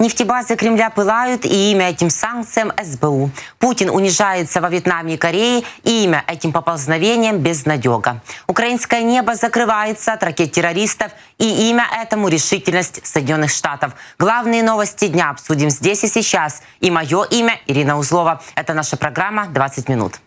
Нефтебазы Кремля пылают, и имя этим санкциям СБУ. Путин унижается во Вьетнаме и Корее, и имя этим поползновением безнадега. Украинское небо закрывается от ракет террористов, и имя этому решительность Соединенных Штатов. Главные новости дня обсудим здесь и сейчас. И мое имя Ирина Узлова. Это наша программа «20 минут».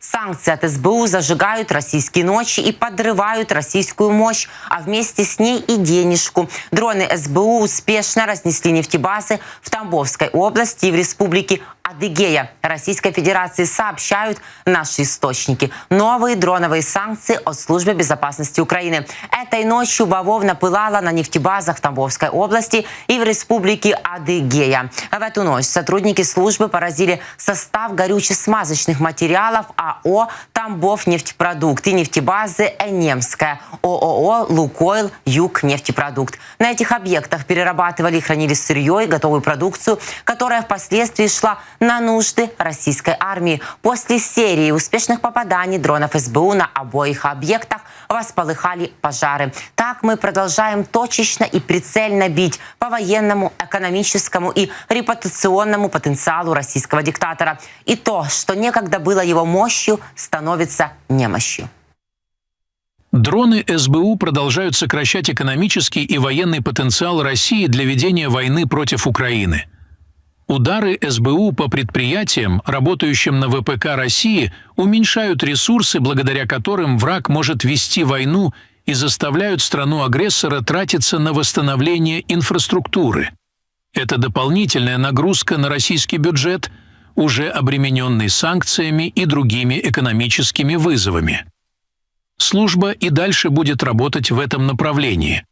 Санкции от СБУ зажигают российские ночи и подрывают российскую мощь, а вместе с ней и денежку. Дроны СБУ успешно разнесли нефтебазы в Тамбовской области и в республике Адыгея Российской Федерации сообщают наши источники. Новые дроновые санкции от Службы безопасности Украины. Этой ночью бавовна пылала на нефтебазах Тамбовской области и в республике Адыгея. В эту ночь сотрудники службы поразили состав горюче-смазочных материалов АО «Тамбов нефтепродукт» и нефтебазы «Энемская» ООО «Лукойл Юг нефтепродукт». На этих объектах перерабатывали и хранили сырье и готовую продукцию, которая впоследствии шла на нужды российской армии. После серии успешных попаданий дронов СБУ на обоих объектах восполыхали пожары. Так мы продолжаем точечно и прицельно бить по военному, экономическому и репутационному потенциалу российского диктатора. И то, что некогда было его мощью, становится немощью. Дроны СБУ продолжают сокращать экономический и военный потенциал России для ведения войны против Украины – Удары СБУ по предприятиям, работающим на ВПК России, уменьшают ресурсы, благодаря которым враг может вести войну и заставляют страну-агрессора тратиться на восстановление инфраструктуры. Это дополнительная нагрузка на российский бюджет, уже обремененный санкциями и другими экономическими вызовами. Служба и дальше будет работать в этом направлении.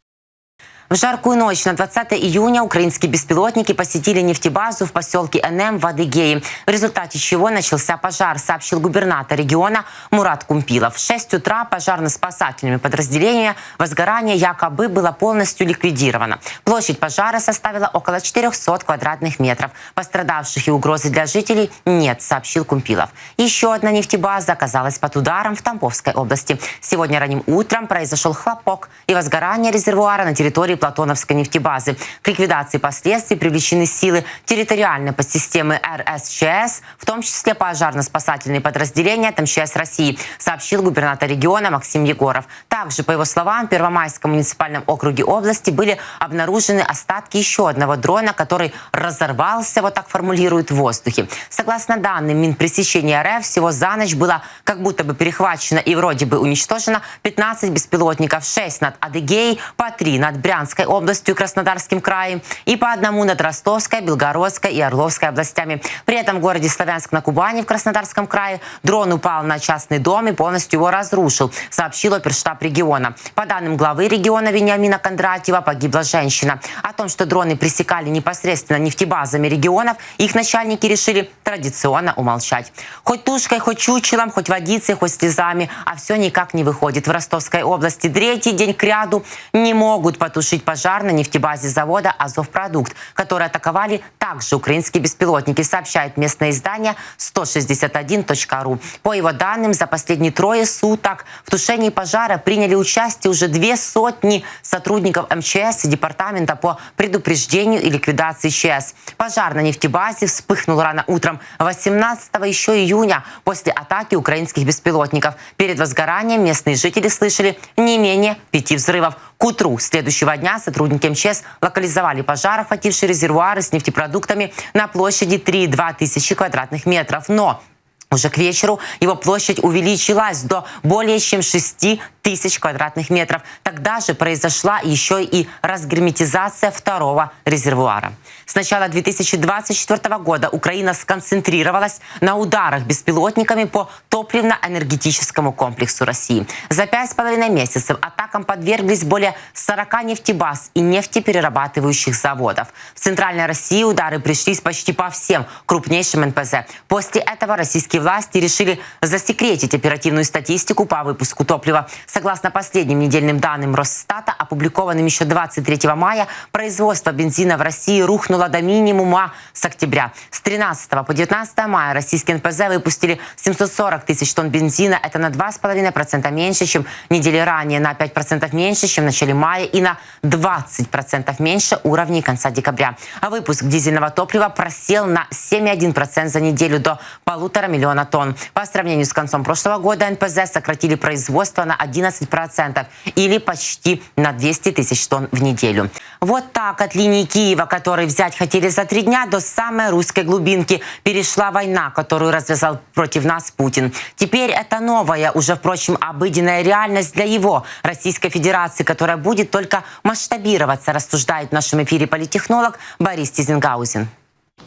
В жаркую ночь на 20 июня украинские беспилотники посетили нефтебазу в поселке НМ в Адыгее, в результате чего начался пожар, сообщил губернатор региона Мурат Кумпилов. В 6 утра пожарно-спасательными подразделениями возгорание якобы было полностью ликвидировано. Площадь пожара составила около 400 квадратных метров. Пострадавших и угрозы для жителей нет, сообщил Кумпилов. Еще одна нефтебаза оказалась под ударом в Тамбовской области. Сегодня ранним утром произошел хлопок и возгорание резервуара на территории Платоновской нефтебазы. К ликвидации последствий привлечены силы территориальной подсистемы РСЧС, в том числе пожарно-спасательные подразделения МЧС России, сообщил губернатор региона Максим Егоров. Также, по его словам, в Первомайском муниципальном округе области были обнаружены остатки еще одного дрона, который разорвался, вот так формулируют, в воздухе. Согласно данным Минпресечения РФ, всего за ночь было как будто бы перехвачено и вроде бы уничтожено 15 беспилотников, 6 над Адыгеей, по 3 над Брянском, Брянской областью Краснодарским краем и по одному над Ростовской, Белгородской и Орловской областями. При этом в городе Славянск на Кубани в Краснодарском крае дрон упал на частный дом и полностью его разрушил, сообщил оперштаб региона. По данным главы региона Вениамина Кондратьева погибла женщина. О том, что дроны пресекали непосредственно нефтебазами регионов, их начальники решили традиционно умолчать. Хоть тушкой, хоть чучелом, хоть водицей, хоть слезами, а все никак не выходит. В Ростовской области третий день к ряду не могут потушить потушить пожар на нефтебазе завода «Азовпродукт», который атаковали также украинские беспилотники, сообщает местное издание 161.ru. По его данным, за последние трое суток в тушении пожара приняли участие уже две сотни сотрудников МЧС и Департамента по предупреждению и ликвидации ЧС. Пожар на нефтебазе вспыхнул рано утром 18 еще июня после атаки украинских беспилотников. Перед возгоранием местные жители слышали не менее пяти взрывов. К утру следующего дня сотрудники МЧС локализовали пожар, охвативший резервуары с нефтепродуктами на площади 3,2 тысячи квадратных метров. Но уже к вечеру его площадь увеличилась до более чем 6 тысяч квадратных метров. Тогда же произошла еще и разгерметизация второго резервуара. С начала 2024 года Украина сконцентрировалась на ударах беспилотниками по топливно-энергетическому комплексу России. За пять с половиной месяцев атакам подверглись более 40 нефтебаз и нефтеперерабатывающих заводов. В Центральной России удары пришлись почти по всем крупнейшим НПЗ. После этого российские власти решили засекретить оперативную статистику по выпуску топлива. Согласно последним недельным данным Росстата, опубликованным еще 23 мая, производство бензина в России рухнуло до минимума с октября. С 13 по 19 мая российские НПЗ выпустили 740 тысяч тонн бензина. Это на 2,5% меньше, чем недели ранее, на 5% меньше, чем в начале мая и на 20% меньше уровней конца декабря. А выпуск дизельного топлива просел на 7,1% за неделю до полутора миллиона тонн. По сравнению с концом прошлого года НПЗ сократили производство на 11% или почти на 200 тысяч тонн в неделю. Вот так от линии Киева, который взять хотели за три дня, до самой русской глубинки перешла война, которую развязал против нас Путин. Теперь это новая, уже, впрочем, обыденная реальность для его, Российской Федерации, которая будет только масштабироваться, рассуждает в нашем эфире политехнолог Борис Тизенгаузен.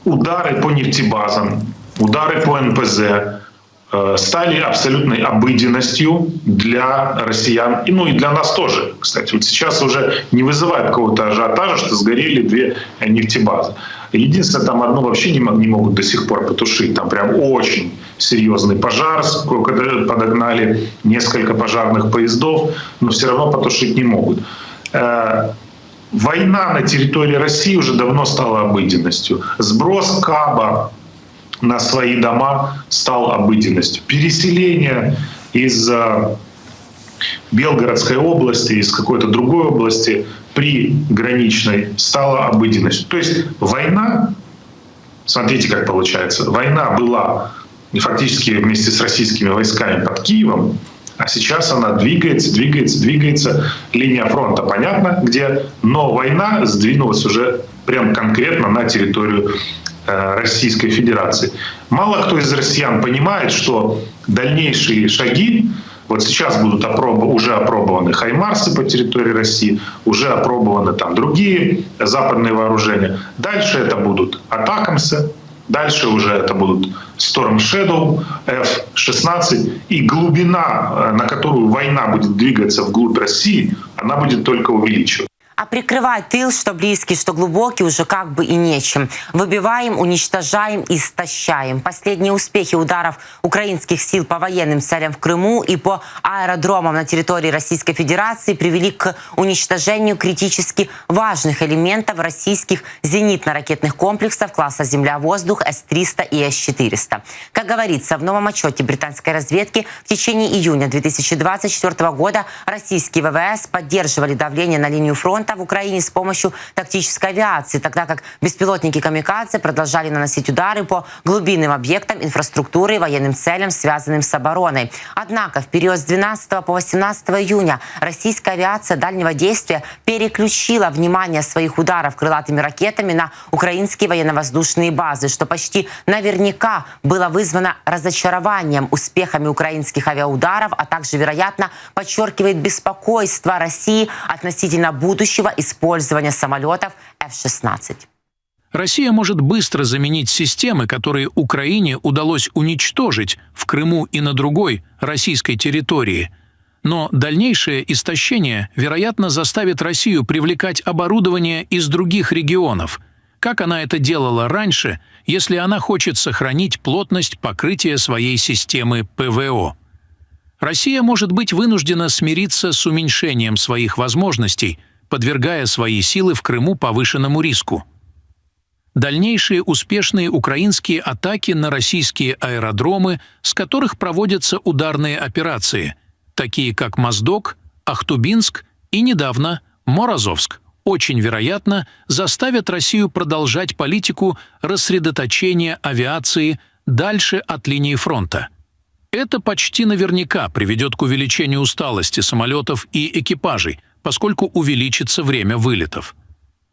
Удары по нефтебазам, удары по НПЗ стали абсолютной обыденностью для россиян, и, ну и для нас тоже, кстати. Вот сейчас уже не вызывает какого-то ажиотажа, что сгорели две нефтебазы. Единственное, там одну вообще не, не могут до сих пор потушить. Там прям очень серьезный пожар, сколько подогнали несколько пожарных поездов, но все равно потушить не могут. Э, Война на территории России уже давно стала обыденностью. Сброс Каба на свои дома стал обыденностью. Переселение из э, Белгородской области, из какой-то другой области при граничной стала обыденностью. То есть война, смотрите, как получается, война была фактически вместе с российскими войсками под Киевом, а сейчас она двигается, двигается, двигается. Линия фронта понятно где, но война сдвинулась уже прям конкретно на территорию Российской Федерации. Мало кто из россиян понимает, что дальнейшие шаги, вот сейчас будут опробо- уже опробованы хаймарсы по территории России, уже опробованы там другие западные вооружения. Дальше это будут атакамсы, Дальше уже это будут Storm Shadow, F-16. И глубина, э, на которую война будет двигаться вглубь России, она будет только увеличиваться. А прикрывать тыл, что близкий, что глубокий, уже как бы и нечем. Выбиваем, уничтожаем, истощаем. Последние успехи ударов украинских сил по военным целям в Крыму и по аэродромам на территории Российской Федерации привели к уничтожению критически важных элементов российских зенитно-ракетных комплексов класса «Земля-воздух» С-300 и С-400. Как говорится в новом отчете британской разведки, в течение июня 2024 года российские ВВС поддерживали давление на линию фронта в Украине с помощью тактической авиации, тогда как беспилотники «Камикадзе» продолжали наносить удары по глубинным объектам инфраструктуры и военным целям, связанным с обороной. Однако в период с 12 по 18 июня российская авиация дальнего действия переключила внимание своих ударов крылатыми ракетами на украинские военно-воздушные базы, что почти наверняка было вызвано разочарованием успехами украинских авиаударов, а также, вероятно, подчеркивает беспокойство России относительно будущего использования самолетов F-16. Россия может быстро заменить системы, которые Украине удалось уничтожить в Крыму и на другой российской территории. Но дальнейшее истощение, вероятно, заставит Россию привлекать оборудование из других регионов, как она это делала раньше, если она хочет сохранить плотность покрытия своей системы ПВО. Россия может быть вынуждена смириться с уменьшением своих возможностей, подвергая свои силы в Крыму повышенному риску. Дальнейшие успешные украинские атаки на российские аэродромы, с которых проводятся ударные операции, такие как Моздок, Ахтубинск и недавно Морозовск, очень вероятно, заставят Россию продолжать политику рассредоточения авиации дальше от линии фронта. Это почти наверняка приведет к увеличению усталости самолетов и экипажей, поскольку увеличится время вылетов.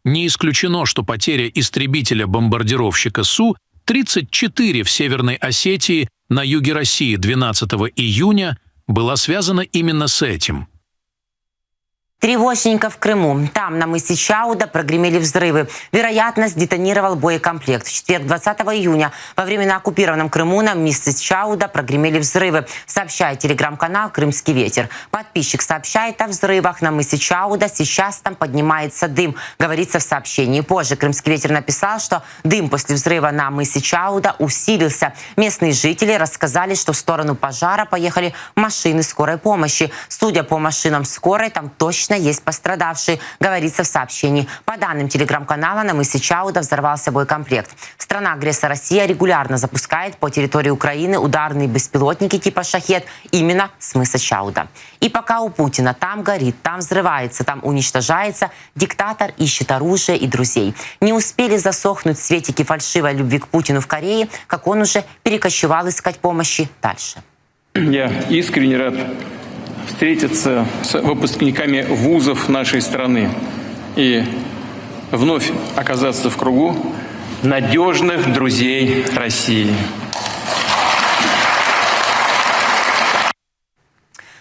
Не исключено, что потеря истребителя-бомбардировщика Су-34 в Северной Осетии на юге России 12 июня была связана именно с этим. Тревожненько в Крыму. Там, на мысе Чауда, прогремели взрывы. Вероятно, сдетонировал боекомплект. В четверг, 20 июня, во время на оккупированном Крыму на мысе Чауда прогремели взрывы, сообщает телеграм-канал «Крымский ветер». Подписчик сообщает о взрывах на мысе Чауда. Сейчас там поднимается дым, говорится в сообщении. Позже «Крымский ветер» написал, что дым после взрыва на мысе Чауда усилился. Местные жители рассказали, что в сторону пожара поехали машины скорой помощи. Судя по машинам скорой, там точно есть пострадавшие, говорится в сообщении. По данным телеграм-канала, на мысе Чауда взорвался боекомплект. Страна-агрессор Россия регулярно запускает по территории Украины ударные беспилотники типа «Шахет» именно с мыса Чауда. И пока у Путина там горит, там взрывается, там уничтожается, диктатор ищет оружие и друзей. Не успели засохнуть светики фальшивой любви к Путину в Корее, как он уже перекочевал искать помощи дальше. Я искренне рад встретиться с выпускниками вузов нашей страны и вновь оказаться в кругу надежных друзей России.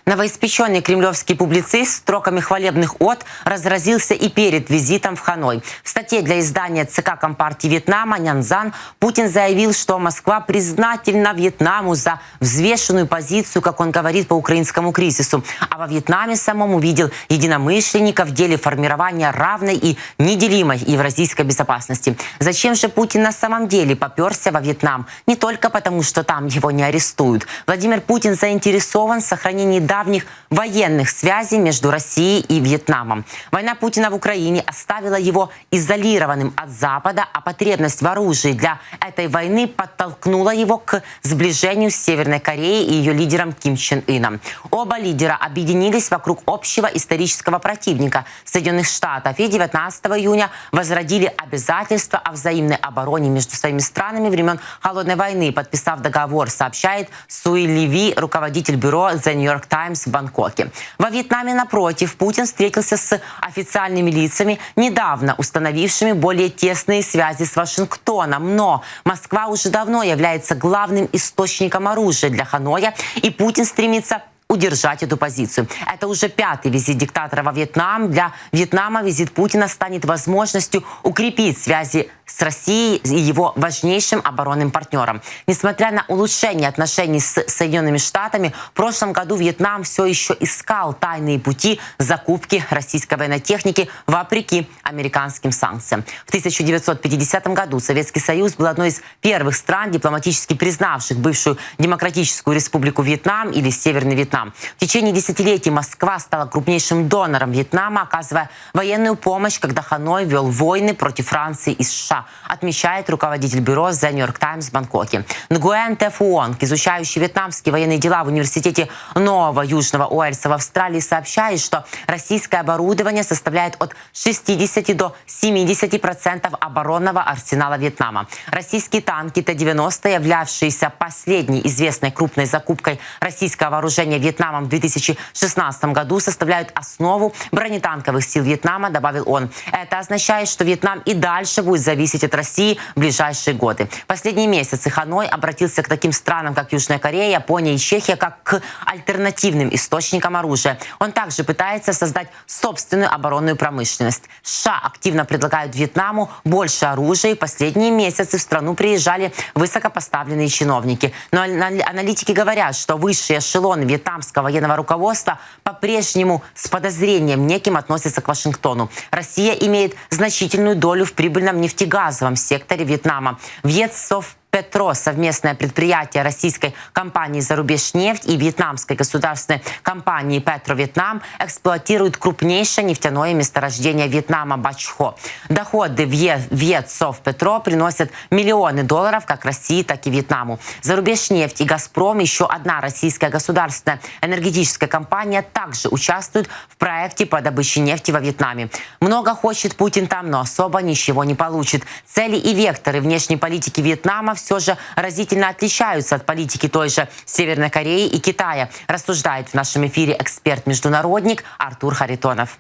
Новоиспеченный кремлевский публицист строками хвалебных от разразился и перед визитом в Ханой. В статье для издания ЦК Компартии Вьетнама «Нянзан» Путин заявил, что Москва признательна Вьетнаму за взвешенную позицию, как он говорит, по украинскому кризису. А во Вьетнаме самом увидел единомышленников в деле формирования равной и неделимой евразийской безопасности. Зачем же Путин на самом деле поперся во Вьетнам? Не только потому, что там его не арестуют. Владимир Путин заинтересован в сохранении давних военных связей между Россией и Вьетнамом. Война Путина в Украине оставила его изолированным от Запада, а потребность в оружии для этой войны подтолкнула его к сближению с Северной Кореей и ее лидером Ким Чен Ыном. Оба лидера объединились вокруг общего исторического противника Соединенных Штатов и 19 июня возродили обязательства о взаимной обороне между своими странами времен Холодной войны, подписав договор, сообщает Суи Леви, руководитель бюро The New York Times в Бангкоке. Во Вьетнаме, напротив, Путин встретился с официальными лицами, недавно установившими более тесные связи с Вашингтоном. Но Москва уже давно является главным источником оружия для Ханоя, и Путин стремится удержать эту позицию. Это уже пятый визит диктатора во Вьетнам. Для Вьетнама визит Путина станет возможностью укрепить связи с Россией и его важнейшим оборонным партнером. Несмотря на улучшение отношений с Соединенными Штатами, в прошлом году Вьетнам все еще искал тайные пути закупки российской военной техники вопреки американским санкциям. В 1950 году Советский Союз был одной из первых стран, дипломатически признавших бывшую Демократическую Республику Вьетнам или Северный Вьетнам. В течение десятилетий Москва стала крупнейшим донором Вьетнама, оказывая военную помощь, когда Ханой вел войны против Франции и США, отмечает руководитель бюро The New York Times в Бангкоке. Нгуэн Тефуонг, изучающий вьетнамские военные дела в университете Нового Южного Уэльса в Австралии, сообщает, что российское оборудование составляет от 60 до 70 процентов оборонного арсенала Вьетнама. Российские танки Т-90, являвшиеся последней известной крупной закупкой российского вооружения Вьетнамом в 2016 году, составляют основу бронетанковых сил Вьетнама, добавил он. Это означает, что Вьетнам и дальше будет зависеть от России в ближайшие годы. Последние месяцы Ханой обратился к таким странам, как Южная Корея, Япония и Чехия, как к альтернативным источникам оружия. Он также пытается создать собственную оборонную промышленность. США активно предлагают Вьетнаму больше оружия. И последние месяцы в страну приезжали высокопоставленные чиновники. Но аналитики говорят, что высшие эшелоны вьетнамского военного руководства по-прежнему с подозрением неким относятся к Вашингтону. Россия имеет значительную долю в прибыльном нефтегазовом секторе Вьетнама. Вьетсов Петро, совместное предприятие российской компании «Зарубежнефть» и вьетнамской государственной компании «Петро Вьетнам» эксплуатирует крупнейшее нефтяное месторождение Вьетнама Бачхо. Доходы Вьетсов Петро приносят миллионы долларов как России, так и Вьетнаму. «Зарубежнефть» и «Газпром» еще одна российская государственная энергетическая компания также участвуют в проекте по добыче нефти во Вьетнаме. Много хочет Путин там, но особо ничего не получит. Цели и векторы внешней политики Вьетнама все же разительно отличаются от политики той же Северной Кореи и Китая, рассуждает в нашем эфире эксперт-международник Артур Харитонов.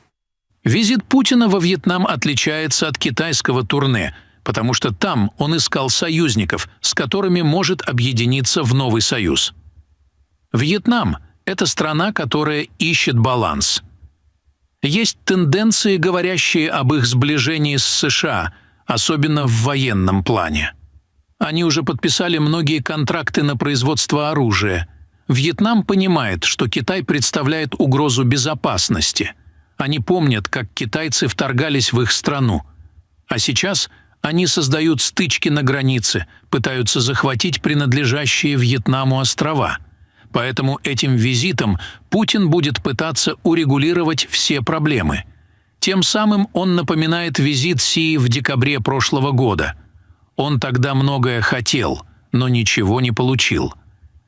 Визит Путина во Вьетнам отличается от китайского турне, потому что там он искал союзников, с которыми может объединиться в новый союз. Вьетнам – это страна, которая ищет баланс. Есть тенденции, говорящие об их сближении с США, особенно в военном плане. Они уже подписали многие контракты на производство оружия. Вьетнам понимает, что Китай представляет угрозу безопасности. Они помнят, как китайцы вторгались в их страну. А сейчас они создают стычки на границе, пытаются захватить принадлежащие Вьетнаму острова. Поэтому этим визитом Путин будет пытаться урегулировать все проблемы. Тем самым он напоминает визит Си в декабре прошлого года. Он тогда многое хотел, но ничего не получил.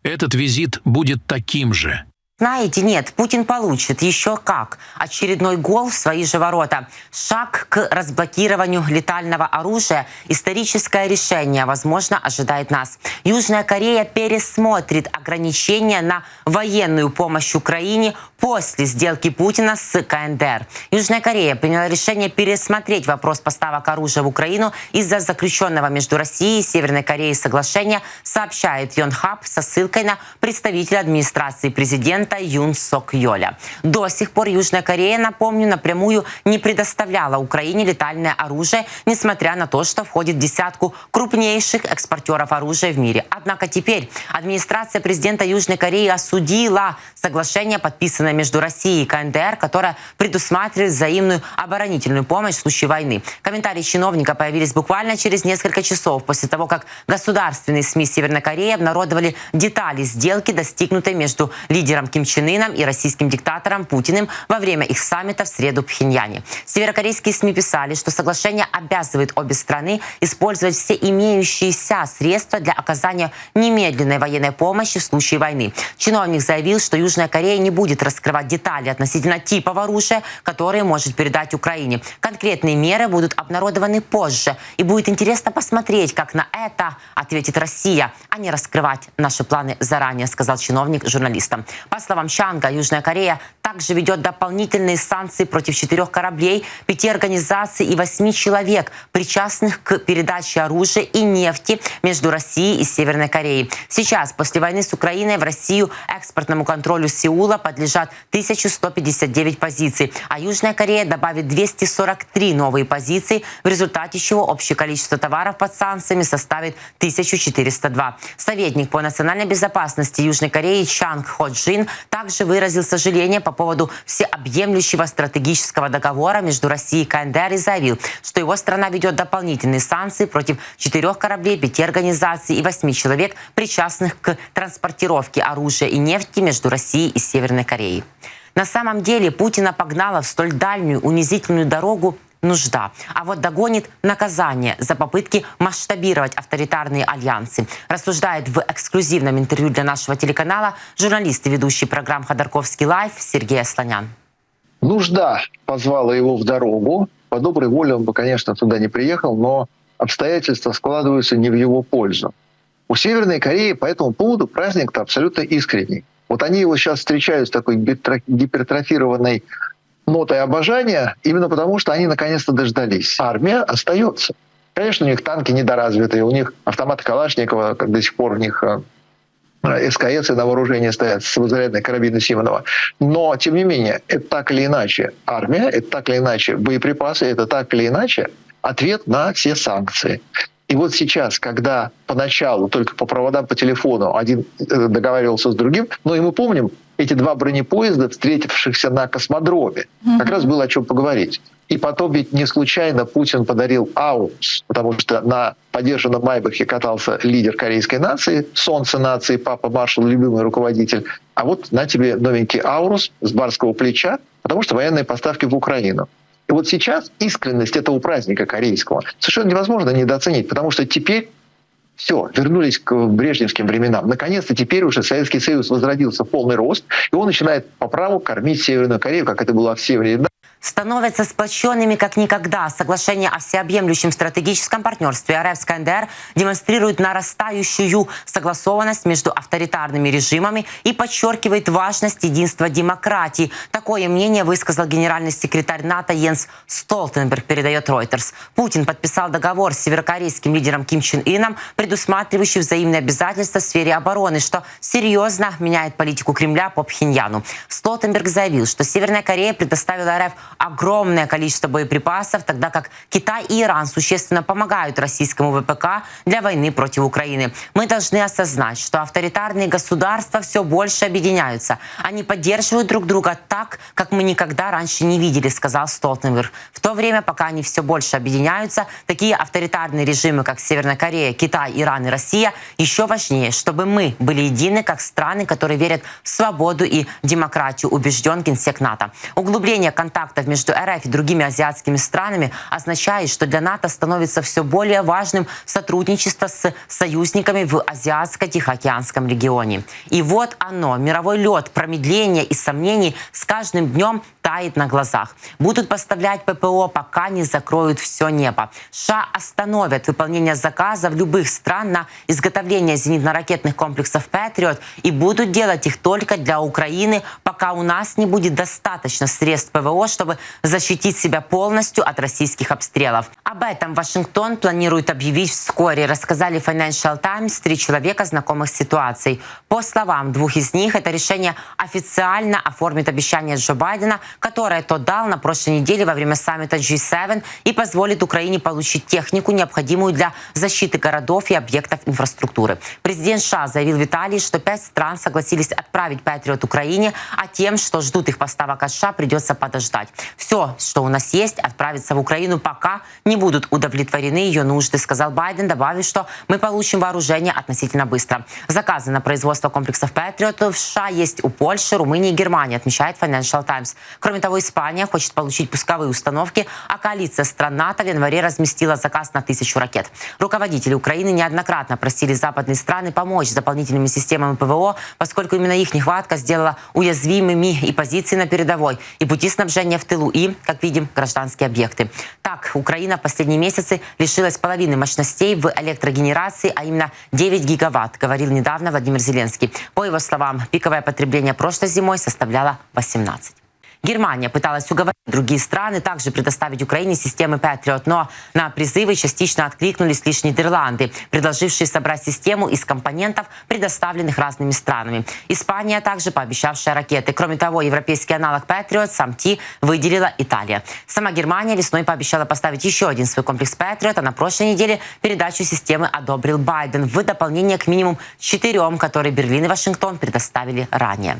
Этот визит будет таким же. Знаете, нет, Путин получит. Еще как. Очередной гол в свои же ворота. Шаг к разблокированию летального оружия. Историческое решение, возможно, ожидает нас. Южная Корея пересмотрит ограничения на военную помощь Украине после сделки Путина с КНДР. Южная Корея приняла решение пересмотреть вопрос поставок оружия в Украину из-за заключенного между Россией и Северной Кореей соглашения, сообщает Йонхаб со ссылкой на представителя администрации президента Юн Сок Йоля. До сих пор Южная Корея, напомню, напрямую не предоставляла Украине летальное оружие, несмотря на то, что входит в десятку крупнейших экспортеров оружия в мире. Однако теперь администрация президента Южной Кореи осудила соглашение, подписанное между Россией и КНДР, которое предусматривает взаимную оборонительную помощь в случае войны. Комментарии чиновника появились буквально через несколько часов после того, как государственные СМИ Северной Кореи обнародовали детали сделки, достигнутой между лидером Ким Чен Ыном и российским диктатором Путиным во время их саммита в среду в Пхеньяне. Северокорейские СМИ писали, что соглашение обязывает обе страны использовать все имеющиеся средства для оказания немедленной военной помощи в случае войны. Чиновник заявил, что Южная Корея не будет раскрывать детали относительно типов оружия, которые может передать Украине. Конкретные меры будут обнародованы позже. И будет интересно посмотреть, как на это ответит Россия, а не раскрывать наши планы заранее, сказал чиновник журналистам. По словам Чанга, Южная Корея также ведет дополнительные санкции против четырех кораблей, пяти организаций и восьми человек, причастных к передаче оружия и нефти между Россией и Северной Кореей. Сейчас, после войны с Украиной, в Россию экспортному контролю Сеула подлежат 1159 позиций, а Южная Корея добавит 243 новые позиции, в результате чего общее количество товаров под санкциями составит 1402. Советник по национальной безопасности Южной Кореи Чанг Хо Джин также выразил сожаление по поводу всеобъемлющего стратегического договора между Россией и КНДР и заявил, что его страна ведет дополнительные санкции против четырех кораблей, пяти организаций и восьми человек, причастных к транспортировке оружия и нефти между Россией и Северной Кореей. На самом деле Путина погнала в столь дальнюю унизительную дорогу нужда. А вот догонит наказание за попытки масштабировать авторитарные альянсы. Рассуждает в эксклюзивном интервью для нашего телеканала журналист и ведущий программ «Ходорковский лайф» Сергей Асланян. Нужда позвала его в дорогу. По доброй воле он бы, конечно, туда не приехал, но обстоятельства складываются не в его пользу. У Северной Кореи по этому поводу праздник-то абсолютно искренний. Вот они его сейчас встречают с такой гипертрофированной нотой обожания, именно потому что они наконец-то дождались. Армия остается. Конечно, у них танки недоразвитые, у них автоматы Калашникова, до сих пор у них э, СКС и на вооружении стоят самозарядные карабины Симонова. Но, тем не менее, это так или иначе армия, это так или иначе боеприпасы, это так или иначе ответ на все санкции. И вот сейчас, когда поначалу только по проводам по телефону один э, договаривался с другим, но и мы помним, эти два бронепоезда, встретившихся на космодроме, mm-hmm. как раз было о чем поговорить. И потом ведь не случайно Путин подарил Аус, потому что на поддержанном Майбахе катался лидер корейской нации, солнце нации, папа маршал, любимый руководитель. А вот на тебе новенький Аурус с барского плеча, потому что военные поставки в Украину. И вот сейчас искренность этого праздника корейского совершенно невозможно недооценить, потому что теперь все, вернулись к брежневским временам. Наконец-то теперь уже Советский Союз возродился в полный рост, и он начинает по праву кормить Северную Корею, как это было в Севере. Становятся сплоченными как никогда. Соглашение о всеобъемлющем стратегическом партнерстве РФ с КНДР демонстрирует нарастающую согласованность между авторитарными режимами и подчеркивает важность единства демократии. Такое мнение высказал генеральный секретарь НАТО Йенс Столтенберг, передает Reuters. Путин подписал договор с северокорейским лидером Ким Чен Ином, предусматривающий взаимные обязательства в сфере обороны, что серьезно меняет политику Кремля по Пхеньяну. Столтенберг заявил, что Северная Корея предоставила РФ огромное количество боеприпасов, тогда как Китай и Иран существенно помогают российскому ВПК для войны против Украины. Мы должны осознать, что авторитарные государства все больше объединяются. Они поддерживают друг друга так, как мы никогда раньше не видели, сказал Столтенберг. В то время, пока они все больше объединяются, такие авторитарные режимы, как Северная Корея, Китай, Иран и Россия, еще важнее, чтобы мы были едины, как страны, которые верят в свободу и демократию, убежден генсек НАТО. Углубление контактов между РФ и другими азиатскими странами означает, что для НАТО становится все более важным сотрудничество с союзниками в Азиатско-Тихоокеанском регионе. И вот оно, мировой лед промедления и сомнений с каждым днем тает на глазах. Будут поставлять ППО, пока не закроют все небо. США остановят выполнение заказов любых стран на изготовление зенитно-ракетных комплексов «Патриот» и будут делать их только для Украины, пока у нас не будет достаточно средств ПВО, чтобы защитить себя полностью от российских обстрелов. Об этом Вашингтон планирует объявить вскоре, рассказали Financial Times три человека, знакомых с ситуацией. По словам двух из них, это решение официально оформит обещание Джо Байдена, которое тот дал на прошлой неделе во время саммита G7 и позволит Украине получить технику, необходимую для защиты городов и объектов инфраструктуры. Президент США заявил в что пять стран согласились отправить Патриот Украине, а тем, что ждут их поставок от США, придется подождать. Все, что у нас есть, отправится в Украину, пока не будут удовлетворены ее нужды, сказал Байден, добавив, что мы получим вооружение относительно быстро. Заказы на производство комплексов Патриот в США есть у Польши, Румынии и Германии, отмечает Financial Times. Кроме того, Испания хочет получить пусковые установки, а коалиция стран НАТО в январе разместила заказ на тысячу ракет. Руководители Украины неоднократно просили западные страны помочь дополнительными системами ПВО, поскольку именно их нехватка сделала уязвимыми и позиции на передовой, и пути снабжения в тылу, и, как видим, гражданские объекты. Так, Украина в последние месяцы лишилась половины мощностей в электрогенерации, а именно 9 гигаватт, говорил недавно Владимир Зеленский. По его словам, пиковое потребление прошлой зимой составляло 18. Германия пыталась уговорить другие страны также предоставить Украине системы Patriot, но на призывы частично откликнулись лишь Нидерланды, предложившие собрать систему из компонентов, предоставленных разными странами. Испания также пообещавшая ракеты. Кроме того, европейский аналог Patriot, SAMT, выделила Италия. Сама Германия весной пообещала поставить еще один свой комплекс Patriot, а на прошлой неделе передачу системы одобрил Байден в дополнение к минимум четырем, которые Берлин и Вашингтон предоставили ранее.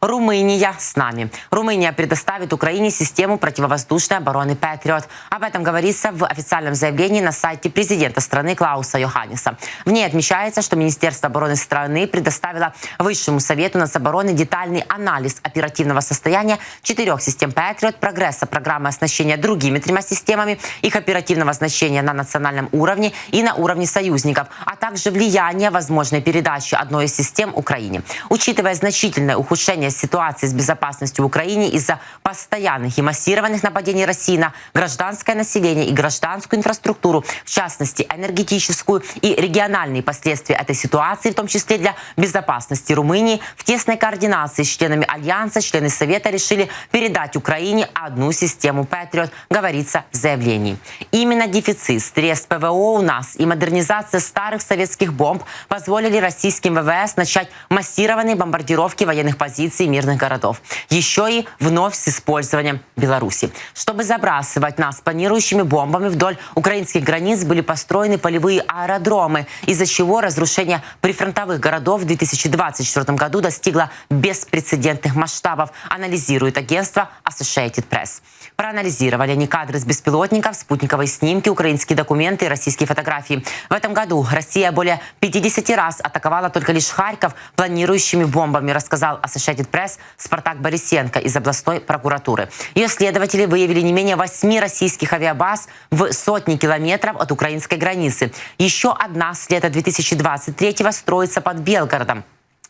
Румыния с нами. Румыния предоставит Украине систему противовоздушной обороны «Патриот». Об этом говорится в официальном заявлении на сайте президента страны Клауса Йоханниса. В ней отмечается, что Министерство обороны страны предоставило Высшему совету нацобороны детальный анализ оперативного состояния четырех систем «Патриот», прогресса программы оснащения другими тремя системами, их оперативного значения на национальном уровне и на уровне союзников, а также влияние возможной передачи одной из систем Украине. Учитывая значительное ухудшение ситуации с безопасностью в Украине из-за постоянных и массированных нападений России на гражданское население и гражданскую инфраструктуру, в частности, энергетическую и региональные последствия этой ситуации, в том числе для безопасности Румынии, в тесной координации с членами Альянса члены Совета решили передать Украине одну систему Patriot, говорится в заявлении. Именно дефицит, стресс ПВО у нас и модернизация старых советских бомб позволили российским ВВС начать массированные бомбардировки военных позиций мирных городов. Еще и вновь с использованием Беларуси. Чтобы забрасывать нас планирующими бомбами вдоль украинских границ были построены полевые аэродромы, из-за чего разрушение прифронтовых городов в 2024 году достигло беспрецедентных масштабов, анализирует агентство Associated Press. Проанализировали они кадры с беспилотников, спутниковые снимки, украинские документы и российские фотографии. В этом году Россия более 50 раз атаковала только лишь Харьков планирующими бомбами, рассказал Associated Press Спартак Борисенко из областной прокуратуры. Ее следователи выявили не менее восьми российских авиабаз в сотни километров от украинской границы. Еще одна с лета 2023 строится под Белгородом.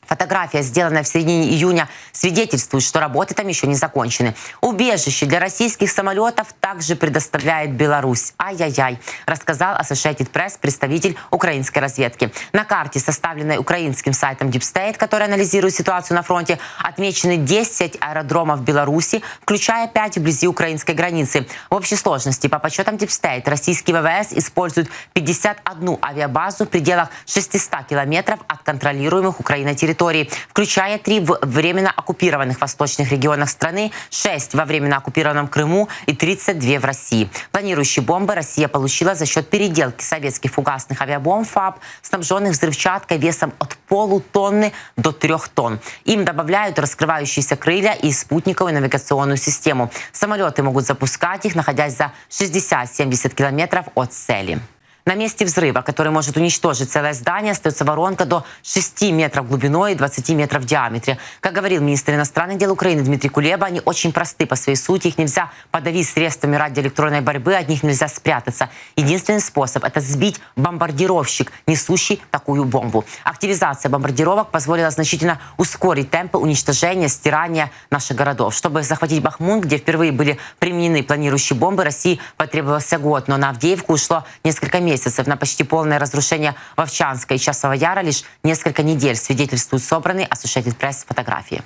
Фотография, сделанная в середине июня, свидетельствует, что работы там еще не закончены. Убежище для российских самолетов также предоставляет Беларусь. Ай-яй-яй, рассказал Associated Press представитель украинской разведки. На карте, составленной украинским сайтом Deep State, который анализирует ситуацию на фронте, отмечены 10 аэродромов Беларуси, включая 5 вблизи украинской границы. В общей сложности, по подсчетам Deep State, российский ВВС использует 51 авиабазу в пределах 600 километров от контролируемых Украиной территорий территорий, включая три в временно оккупированных восточных регионах страны, шесть во временно оккупированном Крыму и 32 в России. Планирующие бомбы Россия получила за счет переделки советских фугасных авиабомб ФАБ, снабженных взрывчаткой весом от полутонны до трех тонн. Им добавляют раскрывающиеся крылья и спутниковую навигационную систему. Самолеты могут запускать их, находясь за 60-70 километров от цели. На месте взрыва, который может уничтожить целое здание, остается воронка до 6 метров глубиной и 20 метров в диаметре. Как говорил министр иностранных дел Украины Дмитрий Кулеба, они очень просты по своей сути. Их нельзя подавить средствами радиоэлектронной борьбы, от них нельзя спрятаться. Единственный способ – это сбить бомбардировщик, несущий такую бомбу. Активизация бомбардировок позволила значительно ускорить темпы уничтожения, стирания наших городов. Чтобы захватить Бахмут, где впервые были применены планирующие бомбы, России потребовался год, но на Авдеевку ушло несколько месяцев месяцев на почти полное разрушение Вовчанска и Часового Яра лишь несколько недель, свидетельствуют собранные Associated Press фотографии.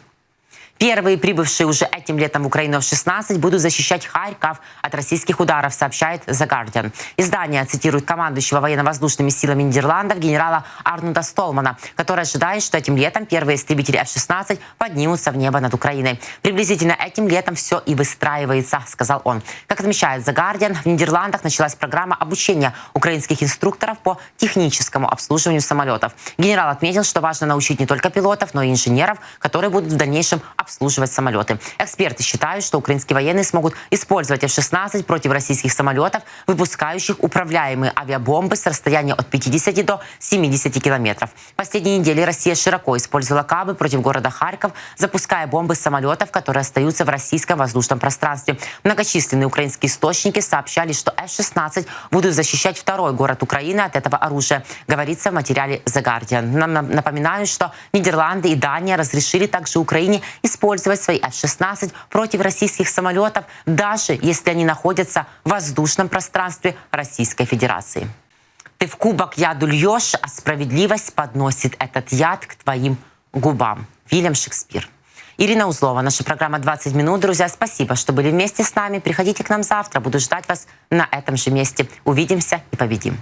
Первые прибывшие уже этим летом в Украину F-16 будут защищать Харьков от российских ударов, сообщает The Guardian. Издание цитирует командующего военно-воздушными силами Нидерландов генерала Арнуда Столмана, который ожидает, что этим летом первые истребители F-16 поднимутся в небо над Украиной. Приблизительно этим летом все и выстраивается, сказал он. Как отмечает The Guardian, в Нидерландах началась программа обучения украинских инструкторов по техническому обслуживанию самолетов. Генерал отметил, что важно научить не только пилотов, но и инженеров, которые будут в дальнейшем обслуживать обслуживать самолеты. Эксперты считают, что украинские военные смогут использовать F-16 против российских самолетов, выпускающих управляемые авиабомбы с расстояния от 50 до 70 километров. В последние недели Россия широко использовала кабы против города Харьков, запуская бомбы с самолетов, которые остаются в российском воздушном пространстве. Многочисленные украинские источники сообщали, что F-16 будут защищать второй город Украины от этого оружия, говорится в материале The Guardian. Нам напоминаю, что Нидерланды и Дания разрешили также Украине использовать использовать свои F-16 против российских самолетов, даже если они находятся в воздушном пространстве Российской Федерации. Ты в кубок яду льешь, а справедливость подносит этот яд к твоим губам. Вильям Шекспир. Ирина Узлова, наша программа «20 минут». Друзья, спасибо, что были вместе с нами. Приходите к нам завтра. Буду ждать вас на этом же месте. Увидимся и победим.